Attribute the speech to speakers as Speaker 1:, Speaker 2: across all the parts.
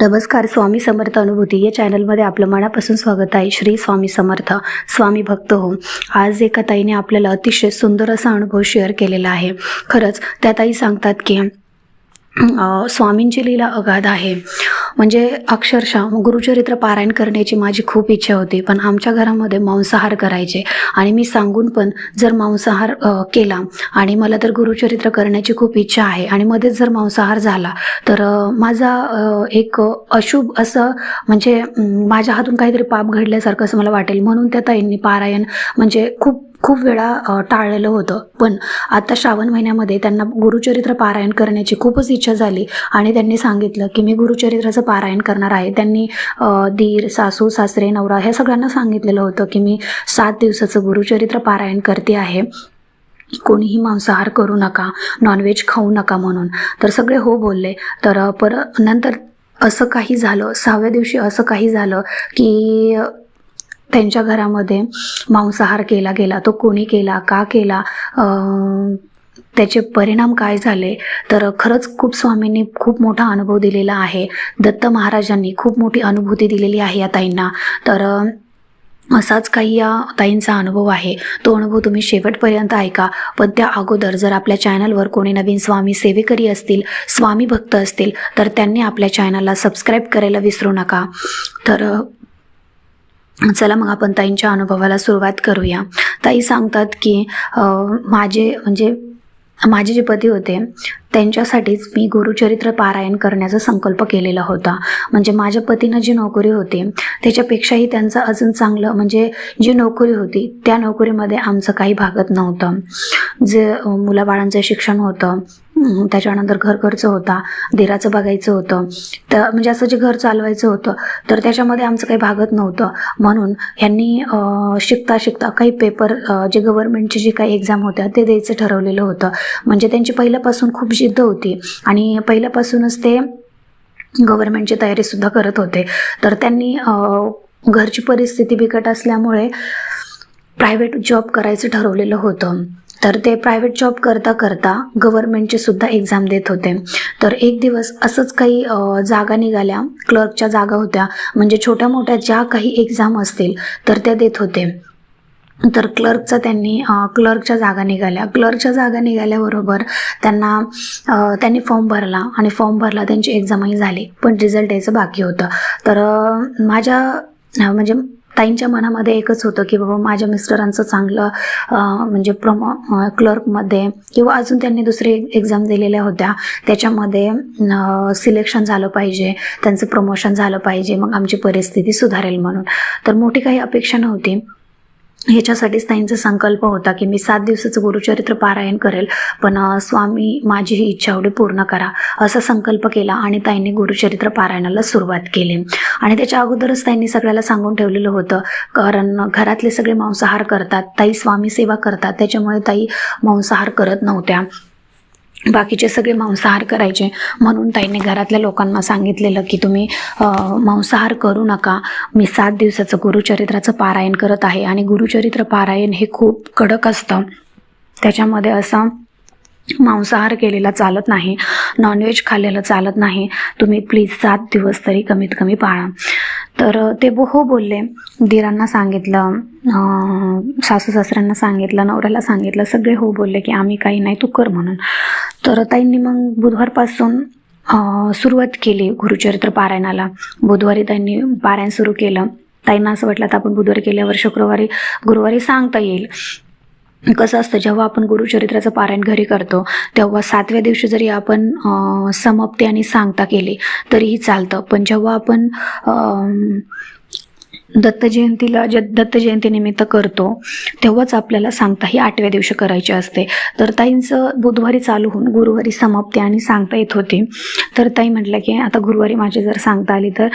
Speaker 1: नमस्कार स्वामी समर्थ अनुभूती. या चॅनलमध्ये आपलं मनापासून स्वागत आहे. श्री स्वामी समर्थ स्वामी भक्त हो. आज एका ताईने आपल्याला अतिशय सुंदर असा अनुभव शेअर केलेला आहे. खरंच त्या ताई सांगतात की स्वामींची लीला अगाध आहे. म्हणजे अक्षरशः गुरुचरित्र पारायण करण्याची माझी खूप इच्छा होती पण आमच्या घरामध्ये मांसाहार करायचे आणि मी सांगून पण जर मांसाहार केला आणि मला तर गुरुचरित्र करण्याची खूप इच्छा आहे आणि मध्येच जर मांसाहार झाला तर माझा एक अशुभ असं म्हणजे माझ्या हातून काहीतरी पाप घडल्यासारखं असं मला वाटेल. म्हणून त्या ताईंनी पारायण म्हणजे खूप खूप वेळा टाळलेलं होतं. पण आता श्रावण महिन्यामध्ये त्यांना गुरुचरित्र पारायण करण्याची खूपच इच्छा झाली आणि त्यांनी सांगितलं की मी गुरुचरित्राचं पारायण करणार आहे. त्यांनी दीर सासू सासरे नवरा ह्या सगळ्यांना सांगितलेलं होतं की मी सात दिवसाचं गुरुचरित्र पारायण करते आहे. कोणीही मांसाहार करू नका नॉनव्हेज खाऊ नका म्हणून. तर सगळे हो बोलले. तर पर नंतर असं काही झालं सहाव्या दिवशी असं काही झालं की त्यांच्या घरामध्ये मांसाहार केला गेला तो कोणी केला का केला त्याचे परिणाम काय झाले? तर खरंच खूप स्वामींनी खूप मोठा अनुभव दिलेला आहे. दत्त महाराजांनी खूप मोठी अनुभूती दिलेली आहे या ताईंना. तर असाच काही या ताईंचा अनुभव आहे. तो अनुभव तुम्ही शेवटपर्यंत ऐका. पण त्या अगोदर जर आपल्या चॅनलवर कोणी नवीन स्वामी सेवेकरी असतील स्वामी भक्त असतील तर त्यांनी आपल्या चॅनलला सबस्क्राईब करायला विसरू नका. तर चला मग आपण ताईंच्या अनुभवाला सुरुवात करूया. ताई सांगतात की माझे म्हणजे माझे जे पती होते त्यांच्यासाठीच मी गुरुचरित्र पारायण करण्याचा संकल्प केलेला होता. म्हणजे माझ्या पतीनं जी नोकरी होती त्याच्यापेक्षाही त्यांचं अजून चांगलं म्हणजे जी नोकरी होती त्या नोकरीमध्ये आमचं काही भागत नव्हतं. जे मुलाबाळांचं शिक्षण होतं त्याच्यानंतर घर खर्च होता दिराचं बघायचं होतं. तर म्हणजे असं जे घर चालवायचं होतं तर त्याच्यामध्ये आमचं काही भागत नव्हतं. म्हणून ह्यांनी शिकता शिकता काही पेपर जे गव्हर्नमेंटचे जे काही एक्झाम होत्या ते द्यायचं ठरवलेलं होतं. म्हणजे त्यांची पहिल्यापासून खूप जिद्द होती. आणि पहिल्यापासूनच ते गव्हर्नमेंटची तयारीसुद्धा करत होते. तर त्यांनी घरची परिस्थिती बिकट असल्यामुळे प्रायव्हेट जॉब करायचं ठरवलेलं होतं. तर ते प्रायव्हेट जॉब करता करता गव्हर्नमेंटची सुद्धा एक्झाम देत होते. तर एक दिवस असंच काही जागा निघाल्या. क्लर्कच्या जागा होत्या. म्हणजे छोट्या मोठ्या ज्या काही एक्झाम असतील तर त्या देत होते. तर क्लर्कचा त्यांनी क्लर्कच्या जागा निघाल्या. क्लर्कच्या जागा निघाल्याबरोबर त्यांना त्यांनी फॉर्म भरला आणि फॉर्म भरला त्यांची एक्झामही झाली. पण रिझल्ट यायचं बाकी होतं. तर माझ्या म्हणजे ताईंच्या मनामध्ये एकच होतं की बाबा माझ्या मिस्टरांचं चांगलं म्हणजे प्रमो क्लर्कमध्ये किंवा अजून त्यांनी दुसरी एक्झाम दिलेल्या होत्या त्याच्यामध्ये सिलेक्शन झालं पाहिजे त्यांचं प्रमोशन झालं पाहिजे मग आमची परिस्थिती सुधारेल म्हणून. तर मोठी काही अपेक्षा नव्हती. ह्याच्यासाठीच त्यांचा संकल्प होता की मी सात दिवसाचं गुरुचरित्र पारायण करेल पण स्वामी माझी ही इच्छा एवढी पूर्ण करा असा संकल्प केला आणि ताईंनी गुरुचरित्र पारायणाला सुरुवात केली. आणि त्याच्या अगोदरच त्यांनी सगळ्याला सांगून ठेवलेलं होतं कारण घरातले सगळे मांसाहार करतात ताई स्वामी सेवा करतात त्याच्यामुळे ताई मांसाहार करत नव्हत्या. बाकीचे सगळे मांसाहार करायचे. म्हणून ताईने घरातल्या लोकांना सांगितलेलं की तुम्ही मांसाहार करू नका. मी सात दिवसाचं गुरुचरित्राचं पारायण करत आहे आणि गुरुचरित्र पारायण हे खूप कडक असतं. त्याच्यामध्ये असं मांसाहार केलेला चालत नाही नॉनव्हेज खाल्लेलं चालत नाही. तुम्ही प्लीज सात दिवस तरी कमीत कमी पाळा. तर ते हो बोलले दिरांना सांगितलं सासू सासऱ्यांना सांगितलं नवऱ्याला सांगितलं सगळे हो बोलले की आम्ही काही नाही तू कर म्हणून. तर ताईंनी मग बुधवारपासून सुरुवात केली गुरुचरित्र पारायणाला. बुधवारी त्यांनी पारायण सुरू केलं. ताईंना असं वाटलं तर आपण बुधवारी केल्यावर शुक्रवारी गुरुवारी सांगता येईल. कसं असतं जेव्हा आपण गुरुचरित्राचं पारायण घरी करतो तेव्हा सातव्या दिवशी जरी आपण समाप्ती आणि सांगता केली तरीही चालतं. पण जेव्हा आपण दत्त जयंतीला ज दत्त जयंतीनिमित्त करतो तेव्हाच आपल्याला सांगता ही आठव्या दिवशी करायची असते. तर ताईंचं बुधवारी चालू होऊन गुरुवारी समाप्ती आणि सांगता येत होती. तर ताई म्हटलं की आता गुरुवारी माझी जर सांगता आली तर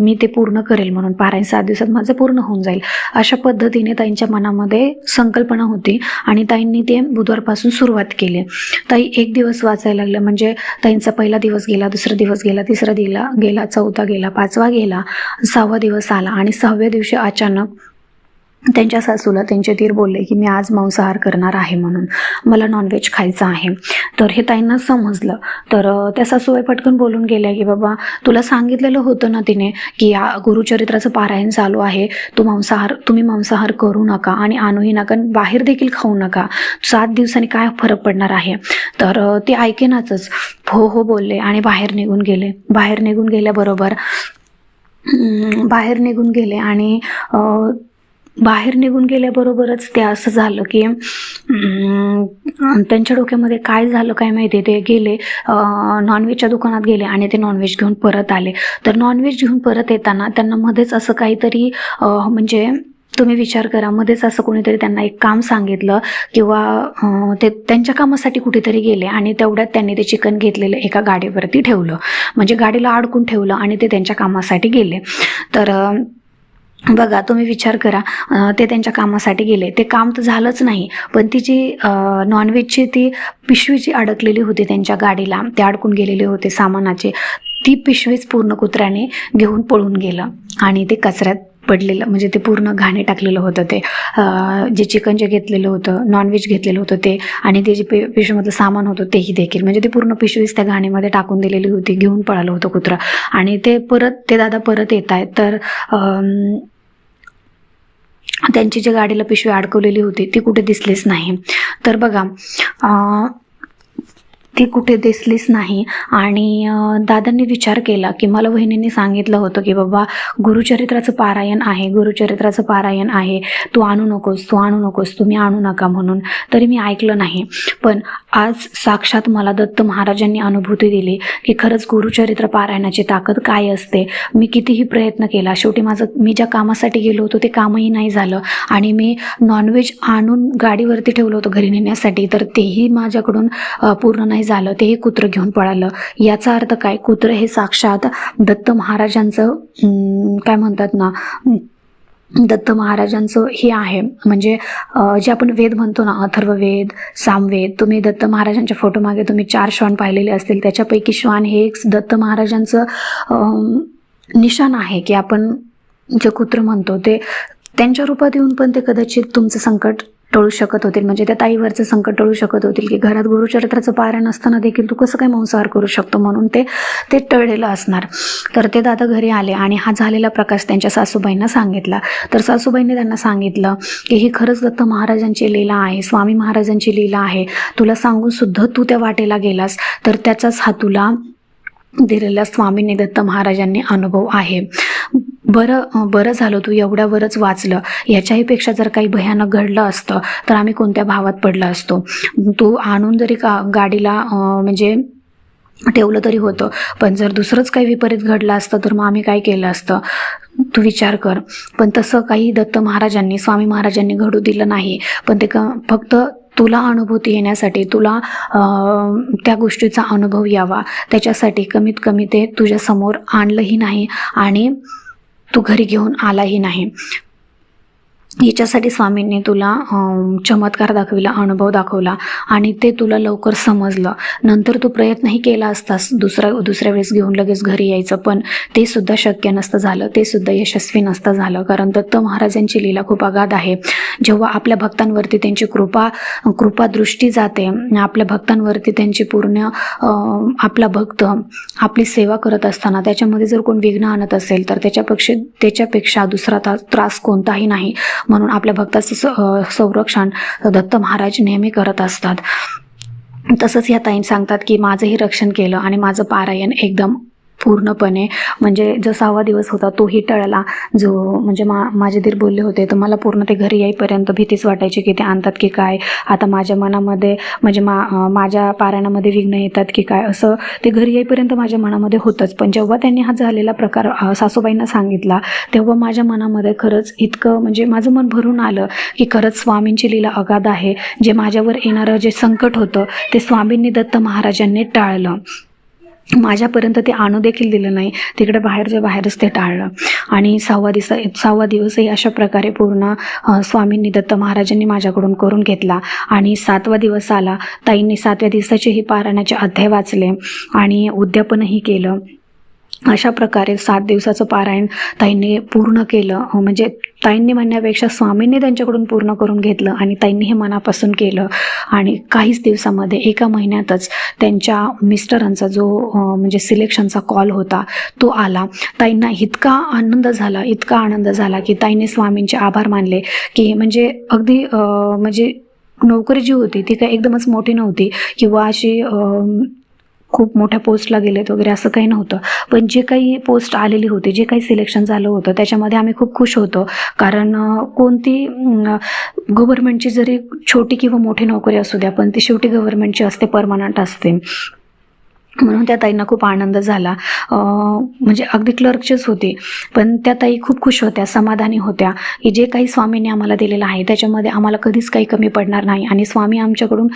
Speaker 1: मी ते पूर्ण करेल म्हणून. पारायण सात दिवसात माझं पूर्ण होऊन जाईल. अशा पद्धतीने ताईंच्या मनामध्ये संकल्पना होती आणि ताईंनी ते बुधवारपासून सुरुवात केली. ताई एक दिवस वाचायला लागलं म्हणजे ताईंचा पहिला दिवस गेला दुसरा दिवस गेला तिसरा दिला गेला चौथा गेला पाचवा गेला सहावा दिवस आला. आणि सहाव्या दिवशी अचानक त्यांच्या सासूला त्यांचे धीर बोलले की मी आज मांसाहार करणार आहे म्हणून. मला नॉनव्हेज खायचं आहे. तर हे ताईंना समजलं. तर त्या सासूबाई पटकन बोलून गेल्या की बाबा तुला सांगितलेलं होतं ना तिने की या गुरुचरित्राचं पारायण चालू आहे. तू मांसाहार तुम्ही मांसाहार करू नका आणि आणूही नका बाहेर देखील खाऊ नका. सात दिवसांनी काय फरक पडणार आहे? तर ते ऐकेनाच हो हो बोलले आणि बाहेर निघून गेले. बाहेर निघून गेल्याबरोबर बाहेर निघून गेले आणि बाहेर निघून गेल्याबरोबरच ते असं झालं की त्यांच्या डोक्यामध्ये काय झालं काय माहिती ते गेले नॉनव्हेजच्या दुकानात गेले आणि ते नॉनव्हेज घेऊन परत आले. तर नॉनव्हेज घेऊन परत येताना त्यांना मध्येच असं काहीतरी म्हणजे तुम्ही विचार करा. मध्येच असं कोणीतरी त्यांना एक काम सांगितलं किंवा ते त्यांच्या कामासाठी कुठेतरी गेले आणि तेवढ्यात त्यांनी ते चिकन घेतलेलं एका गाडीवरती ठेवलं. म्हणजे गाडीला अडकून ठेवलं आणि ते त्यांच्या कामासाठी गेले. तर बघा तुम्ही विचार करा. ते त्यांच्या कामासाठी गेले. ते काम तर झालंच नाही पण ती जी नॉनव्हेजची ती पिशवी जी अडकलेली होती त्यांच्या गाडीला ते अडकून गेलेले होते सामानाचे ती पिशवीच पूर्ण कुत्र्याने घेऊन पळून गेलं आणि ते कचऱ्यात पडलेलं म्हणजे ते पूर्ण घाणे टाकलेलं होतं ते. जे चिकन जे घेतलेलं होतं नॉनव्हेज घेतलेलं होतं ते आणि ते जे पे पिशवीमधलं सामान होतं तेही देखील. म्हणजे ते पूर्ण पिशवीच त्या घाणीमध्ये टाकून दिलेली होती घेऊन पळालं होतं कुत्रं. आणि ते परत ते दादा परत येत आहेत तर त्यांची जी गाडीला पिशवी अडकवलेली होती ती कुठे दिसलीच नाही. तर बघा ती कुठे दिसलीच नाही. आणि दादांनी विचार केला की मला वहिनींनी सांगितलं होतं की बाबा गुरुचरित्राचं पारायण आहे गुरुचरित्राचं पारायण आहे. तू आणू नकोस तू आणू नकोस तुम्ही आणू नका म्हणून. तरी मी ऐकलं नाही. पण आज साक्षात मला दत्त महाराजांनी अनुभूती दिली की खरंच गुरुचरित्र पारायणाची ताकद काय असते. मी कितीही प्रयत्न केला शेवटी माझं मी ज्या कामासाठी गेलो होतो ते कामही नाही झालं. आणि मी नॉनव्हेज आणून गाडीवरती ठेवलं होतं घरी नेण्यासाठी तर तेही माझ्याकडून पूर्ण नाही झालं तेही कुत्रं घेऊन पळालं. याचा अर्थ काय? कुत्रं हे साक्षात दत्त महाराजांचं काय म्हणतात ना दत्त महाराजांचं हे आहे. म्हणजे जे आपण वेद म्हणतो ना अथर्ववेद सामवेद तुम्ही दत्त महाराजांच्या फोटोमागे तुम्ही चार श्वान पाहिलेले असतील. त्याच्यापैकी श्वान हे एक दत्त महाराजांचं निशाण आहे की आपण जे कुत्र म्हणतो ते त्यांच्या रूपात येऊन पण ते कदाचित तुमचं संकट टळू शकत होतील. म्हणजे त्या ताईवरचं संकट टळू शकत होतील की घरात गुरुचरित्राचं पारायण असताना देखील तू कसं काय मांसाहार करू शकतो म्हणून ते ते टळलेलं असणार. तर ते दादा घरी आले आणि हा झालेला प्रकाश त्यांच्या सासूबाईंना सांगितला. तर सासूबाईंनी त्यांना सांगितलं की ही खरंच दत्त महाराजांची लीला आहे स्वामी महाराजांची लीला आहे. तुला सांगून सुद्धा तू त्या वाटेला गेलास तर त्याचाच हा तुला दिलेला स्वामींनी दत्त महाराजांनी अनुभव आहे. बरं बरं झालं तू एवढ्यावरच वाचलं. याच्याही पेक्षा जर काही भयानक घडलं असतं तर आम्ही कोणत्या भावात पडला असतो? तू आणून जरी का गाडीला म्हणजे ठेवलं तरी होतं पण जर दुसरंच काही विपरीत घडलं असतं तर मग आम्ही काय केलं असतं? तू विचार कर. पण तसं काही दत्त महाराजांनी स्वामी महाराजांनी घडू दिलं नाही. पण ते क फक्त तुला अनुभूती येण्यासाठी तुला त्या गोष्टीचा अनुभव यावा. त्याच्यासाठी कमीत कमी ते तुझ्यासमोर आणलंही नाही. आणि तू घरी घेऊन आलाही नाही. याच्यासाठी स्वामींनी तुला चमत्कार दाखविला अनुभव दाखवला आणि ते तुला लवकर समजलं. नंतर तू प्रयत्नही केला असतास. दुसऱ्या दुसऱ्या वेळेस घेऊन लगेच घरी यायचं पण ते सुद्धा शक्य नसतं झालं. ते सुद्धा यशस्वी नसतं झालं कारण दत्त महाराजांची लीला खूप अगाध आहे. जेव्हा आपल्या भक्तांवरती त्यांची कृपा कृपादृष्टी जाते आपल्या भक्तांवरती त्यांची पूर्ण आपला भक्त आपली सेवा करत असताना त्याच्यामध्ये जर कोण विघ्न आणत असेल तर त्याच्यापेक्षा त्याच्यापेक्षा दुसरा ता- त्रास कोणताही नाही. म्हणून आपल्या भक्ताचं स- संरक्षण दत्त महाराज नेहमी करत असतात. तसंच या ताईन सांगतात की माझंही रक्षण केलं आणि माझं पारायण एकदम पूर्णपणे म्हणजे जो सहावा दिवस होता तोही टळला. जो म्हणजे मा माझे दीर बोलले होते तर मला पूर्ण ते घरी येईपर्यंत भीतीच वाटायची की ते आणतात की काय? आता माझ्या मनामध्ये म्हणजे मा माझ्या पारायणामध्ये विघ्न येतात की काय? असं ते घरी येईपर्यंत माझ्या मनामध्ये होतंच. पण जेव्हा त्यांनी हा झालेला प्रकार सासूबाईंना सांगितला तेव्हा माझ्या मनामध्ये खरंच इतकं म्हणजे माझं मन भरून आलं की खरंच स्वामींची लीला अगाध आहे. जे माझ्यावर येणारं जे संकट होतं ते स्वामींनी दत्त महाराजांनी टाळलं. माझ्यापर्यंत ते आणू देखील दिलं नाही. तिकडे बाहेरच्या बाहेरच ते टाळलं. आणि सहावा दिवस सहावा दिवसही अशा प्रकारे पूर्ण स्वामींनी दत्त महाराजांनी माझ्याकडून करून घेतला. आणि सातवा दिवस आला. ताईंनी सातव्या दिवसाचेही पारायणाचे अध्याय वाचले आणि उद्यापनही केलं. अशा प्रकारे सात दिवसाचं पारायण ताईंनी पूर्ण केलं. म्हणजे ताईंनी म्हणण्यापेक्षा स्वामींनी त्यांच्याकडून पूर्ण करून घेतलं आणि ताईंनी हे मनापासून केलं. आणि काहीच दिवसामध्ये एका महिन्यातच त्यांच्या मिस्टरांचा जो म्हणजे सिलेक्शनचा कॉल होता तो आला. ताईंना इतका आनंद झाला इतका आनंद झाला की ताईंनी स्वामींचे आभार मानले की म्हणजे अगदी म्हणजे नोकरी जी होती ती काय एकदमच मोठी नव्हती किंवा अशी खूप मोठ्या पोस्टला गेलेत वगैरे असं काही नव्हतं. पण जे काही पोस्ट आलेली होती जे काही सिलेक्शन झालं होतं त्याच्यामध्ये आम्ही खूप खुश होतो. कारण कोणती गव्हर्नमेंटची जरी छोटी किंवा मोठी नोकरी असू द्या पण ती शेवटी गव्हर्नमेंटची असते परमनंट असते. म्हणून त्या ताईंना खूप आनंद झाला. म्हणजे अगदी क्लर्कचेच होते पण त्या ताई खूप खुश होत्या समाधानी होत्या की जे काही स्वामींनी आम्हाला दिलेलं आहे त्याच्यामध्ये आम्हाला कधीच काही कमी पडणार नाही आणि स्वामी आमच्याकडून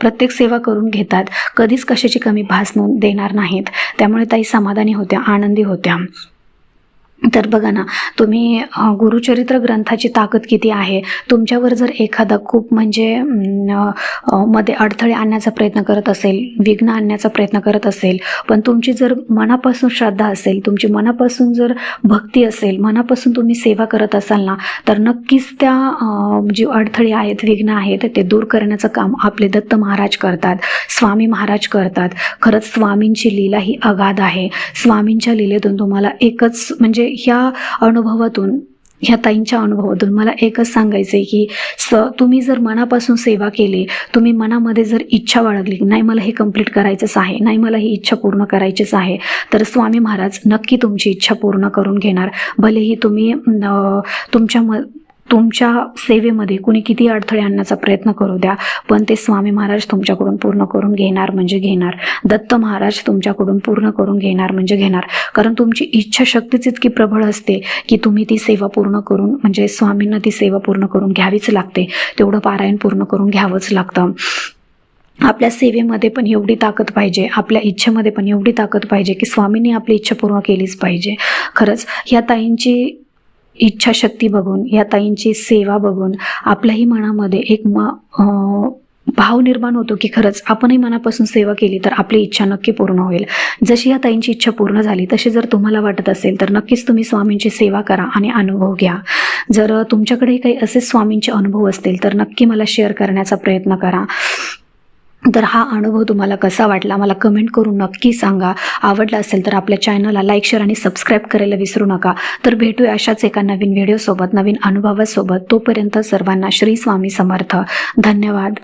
Speaker 1: प्रत्येक सेवा करून घेतात कधीच कशाची कमी भास देणार नाहीत. त्यामुळे ताई समाधानी होत्या आनंदी होत्या. तर बघा ना तुम्ही गुरुचरित्र ग्रंथाची ताकद किती आहे? तुमच्यावर जर एखादा खूप म्हणजे मध्ये अडथळे आणण्याचा प्रयत्न करत असेल विघ्न आणण्याचा प्रयत्न करत असेल पण तुमची जर मनापासून श्रद्धा असेल तुमची मनापासून जर भक्ती असेल मनापासून तुम्ही सेवा करत असाल ना तर नक्कीच त्या जे अडथळे आहेत विघ्न आहेत ते दूर करण्याचं काम आपले दत्त महाराज करतात स्वामी महाराज करतात. खरंच स्वामींची लीला ही अगाध आहे. स्वामींच्या लीलेतून तुम्हाला एकच म्हणजे ह्या अनुभवातून ह्या ताईंच्या अनुभवातून मला एकच सांगायचं आहे की स तुम्ही जर मनापासून सेवा केली तुम्ही मनामध्ये जर इच्छा बाळगली नाही मला हे कंप्लीट करायचंच आहे नाही मला ही इच्छा पूर्ण करायचीच आहे तर स्वामी महाराज नक्की तुमची इच्छा पूर्ण करून घेणार. भलेही तुम्ही तुमच्या म तुमच्या सेवेमध्ये कुणी किती अडथळे आणण्याचा प्रयत्न करू द्या पण ते स्वामी महाराज तुमच्याकडून पूर्ण करून घेणार म्हणजे घेणार. दत्त महाराज तुमच्याकडून पूर्ण करून घेणार म्हणजे घेणार. कारण तुमची इच्छाशक्तीच इतकी प्रबळ असते की तुम्ही ती सेवा पूर्ण करून म्हणजे स्वामींना ती सेवा पूर्ण करून घ्यावीच लागते. तेवढं पारायण पूर्ण करून घ्यावंच लागतं. आपल्या सेवेमध्ये पण एवढी ताकद पाहिजे आपल्या इच्छेमध्ये पण एवढी ताकद पाहिजे की स्वामींनी आपली इच्छा पूर्ण केलीच पाहिजे. खरंच ह्या ताईंची इच्छाशक्ती बघून या ताईंची सेवा बघून आपल्याही मनामध्ये एक म भाव निर्माण होतो की खरंच आपणही मनापासून सेवा केली तर आपली इच्छा नक्की पूर्ण होईल. जशी या ताईंची इच्छा पूर्ण झाली तशी जर तुम्हाला वाटत असेल तर नक्कीच तुम्ही स्वामींची सेवा करा आणि अनुभव घ्या. जर तुमच्याकडेही काही असे स्वामींचे अनुभव असतील तर नक्की मला शेअर करण्याचा प्रयत्न करा. तर हा अनुभव तुम्हाला कसा वाटला? मला कमेंट करून नक्की सांगा. आवडला असेल तर आपल्या चॅनलला लाईक शेअर आणि सबस्क्राईब करायला विसरू नका. तर भेटूया अशाच एका नवीन व्हिडिओसोबत नवीन अनुभवासोबत. तोपर्यंत सर्वांना श्री स्वामी समर्थ. धन्यवाद.